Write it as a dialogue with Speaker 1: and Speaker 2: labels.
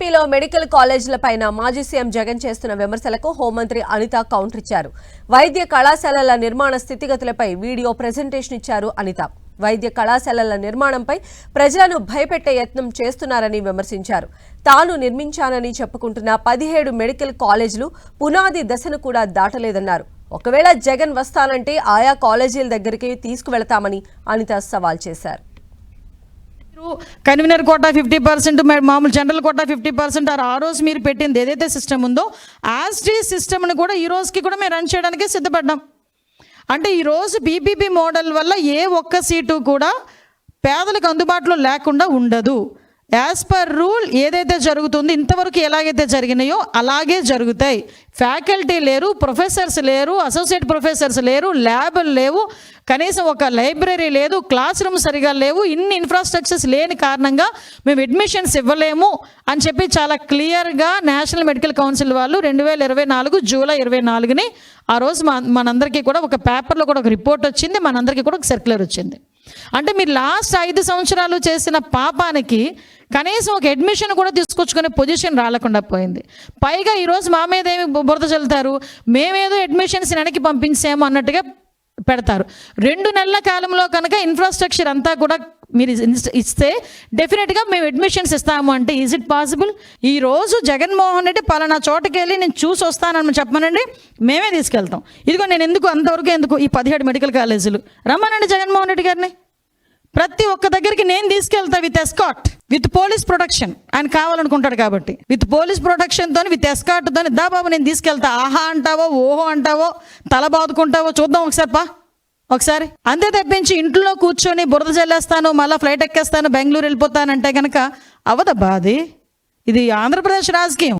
Speaker 1: ఏపీలో మెడికల్ కాలేజీలపైన మాజీ సీఎం జగన్ చేస్తున్న విమర్శలకు హోంమంత్రి అనిత కౌంటర్ ఇచ్చారు. వైద్య కళాశాలల నిర్మాణ స్థితిగతులపై వీడియో ప్రెజెంటేషన్ ఇచ్చారు అనిత. వైద్య కళాశాలల నిర్మాణంపై ప్రజలను భయపెట్టే యత్నం చేస్తున్నారని విమర్శించారు. తాను నిర్మించానని చెప్పుకుంటున్న పదిహేడు మెడికల్ కాలేజీలు పునాది దశను కూడా దాటలేదన్నారు. ఒకవేళ జగన్ వస్తానంటే ఆయా కాలేజీల దగ్గరికి తీసుకువెళతామని అనిత సవాల్ చేశారు.
Speaker 2: కన్వీనర్ కోటా ఫిఫ్టీ పర్సెంట్ మామూలు జనరల్ కోటా ఫిఫ్టీ పర్సెంట్ ఆ రోజు మీరు పెట్టింది ఏదైతే సిస్టమ్ ఉందో యాజ్ టీ సిస్టమ్ని కూడా ఈ రోజుకి కూడా మేము రన్ చేయడానికి సిద్ధపడ్డాం. అంటే ఈరోజు బీబీబీ మోడల్ వల్ల ఏ ఒక్క సీటు కూడా పేదలకు అందుబాటులో లేకుండా ఉండదు. యాజ్ పర్ రూల్ ఏదైతే జరుగుతుందో ఇంతవరకు ఎలాగైతే జరిగినాయో అలాగే జరుగుతాయి. ఫ్యాకల్టీ లేరు ప్రొఫెసర్స్ లేరు అసోసియేట్ ప్రొఫెసర్స్ లేరు ల్యాబ్లు లేవు కనీసం ఒక లైబ్రరీ లేదు క్లాస్ రూమ్ సరిగా లేవు ఇన్ని ఇన్ఫ్రాస్ట్రక్చర్స్ లేని కారణంగా మేము అడ్మిషన్స్ ఇవ్వలేము అని చెప్పి చాలా క్లియర్గా నేషనల్ మెడికల్ కౌన్సిల్ వాళ్ళు రెండు వేల ఇరవై నాలుగు జూలై ఇరవై నాలుగుని ఆ రోజు మా మనందరికీ కూడా ఒక పేపర్లో కూడా ఒక రిపోర్ట్ వచ్చింది మనందరికీ కూడా ఒక సర్క్యులర్ వచ్చింది. అంటే మీరు లాస్ట్ ఐదు సంవత్సరాలు చేసిన పాపానికి కనీసం ఒక అడ్మిషన్ కూడా తీసుకొచ్చుకునే పొజిషన్ రాలేకుండా పోయింది. పైగా ఈరోజు మా మీద ఏమి బు- బురద చల్లుతారు? మేమేదో అడ్మిషన్స్ వెనక్కి పంపించాము అన్నట్టుగా పెడతారు. రెండు నెలల కాలంలో కనుక ఇన్ఫ్రాస్ట్రక్చర్ అంతా కూడా మీరు ఇస్- ఇస్తే డెఫినెట్గా మేము అడ్మిషన్స్ ఇస్తాము అంటే ఈజ్ ఇట్ పాసిబుల్ ఈరోజు జగన్మోహన్ రెడ్డి పలానా చోటకి వెళ్ళి నేను చూసి వస్తానని చెప్పమనండి మేమే తీసుకెళ్తాం. ఇదిగో నేను ఎందుకు అంతవరకు ఎందుకు ఈ పదిహేడు మెడికల్ కాలేజీలు రమ్మనండి జగన్మోహన్ రెడ్డి గారిని. ప్రతి ఒక్క దగ్గరికి నేను తీసుకెళ్తా with escort with police protection ఆయన కావాలనుకుంటాడు కాబట్టి. విత్ పోలీస్ ప్రొటెక్షన్తో విత్ ఎస్కాట్తో దా బాబు నేను తీసుకెళ్తా. ఆహా అంటావో ఓహో అంటావో తల బాదుకుంటావో చూద్దాం ఒకసారి పా. ఒకసారి అంతే తప్పించి ఇంట్లో కూర్చొని బురద చల్లేస్తాను మళ్ళీ ఫ్లైట్ ఎక్కేస్తాను బెంగళూరు వెళ్ళిపోతానంటే కనుక అవదబ్బా అది? ఇది ఆంధ్రప్రదేశ్ రాజకీయం.